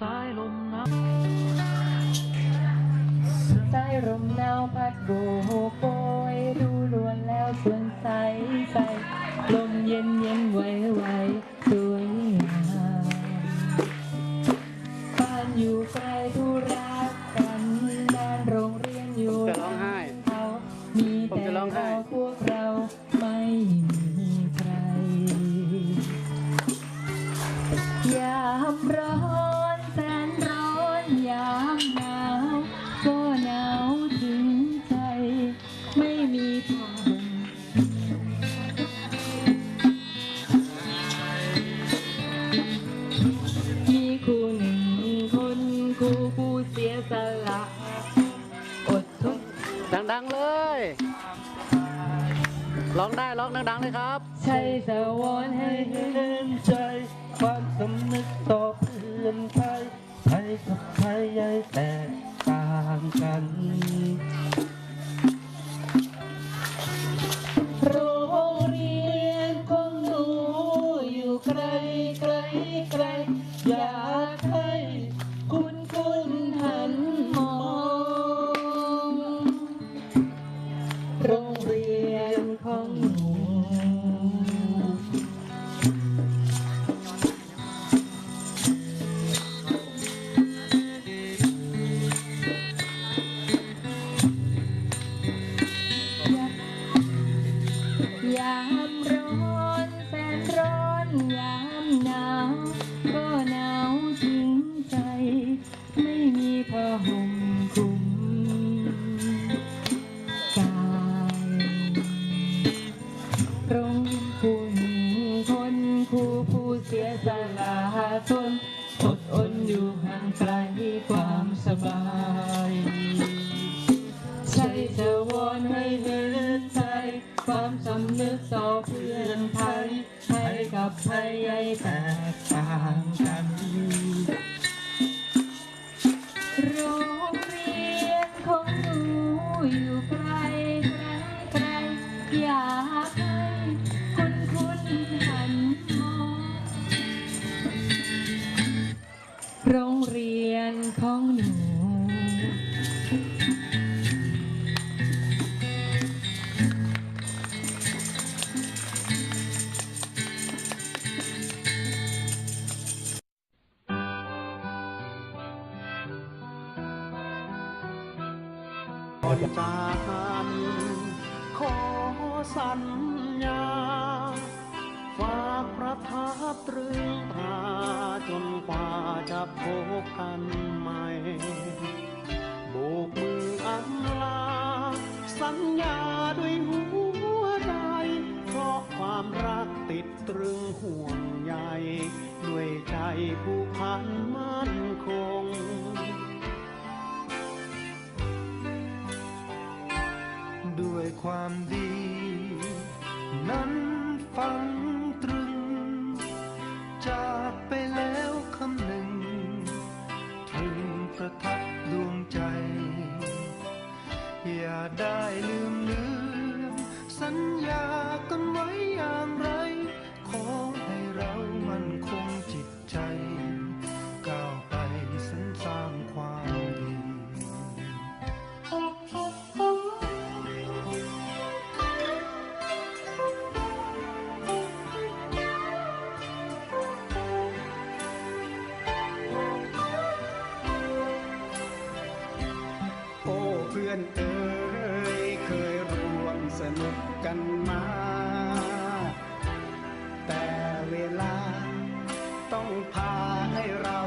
สายลมหนาวสายลมหนาวพัดโบกโบย มีครูหนึ่งคนคู่ผู้เสียสละอดทนดังๆเลย ร้องได้ร้องดังๆเลยครับ ใช้สวรรค์ให้เห็นใจ ความสำนึกต่อเพื่อนไทยไทยกับไทยใหญ่แตกต่างกัน รงคุณคนคู่ผู้เสียสละทนอดอดอยู่ห่างไกลความสบายใช้เธอวอนให้เห็นใจ ความสำนึกต่อเพื่อนไทยให้กับไทยใหญ่แตกต่างกัน ของหนูจากกันขอสัญญาากประทับตรึงตราจนกว่าจะพบกันใหม่โบกมืออำลา สัญญาด้วยหัวใจเพราะความรักติดตรึงห่วงใยด้วยใจผู้พันมั่นคงด้วยความดี นั้นฟังากันไว้อย่างไร ขอให้เรามันคงจิตใจ ก้าวไปสรรสร้างความดีโอ้เพื่อนเอ กันมา แต่เวลาต้องพาให้เรา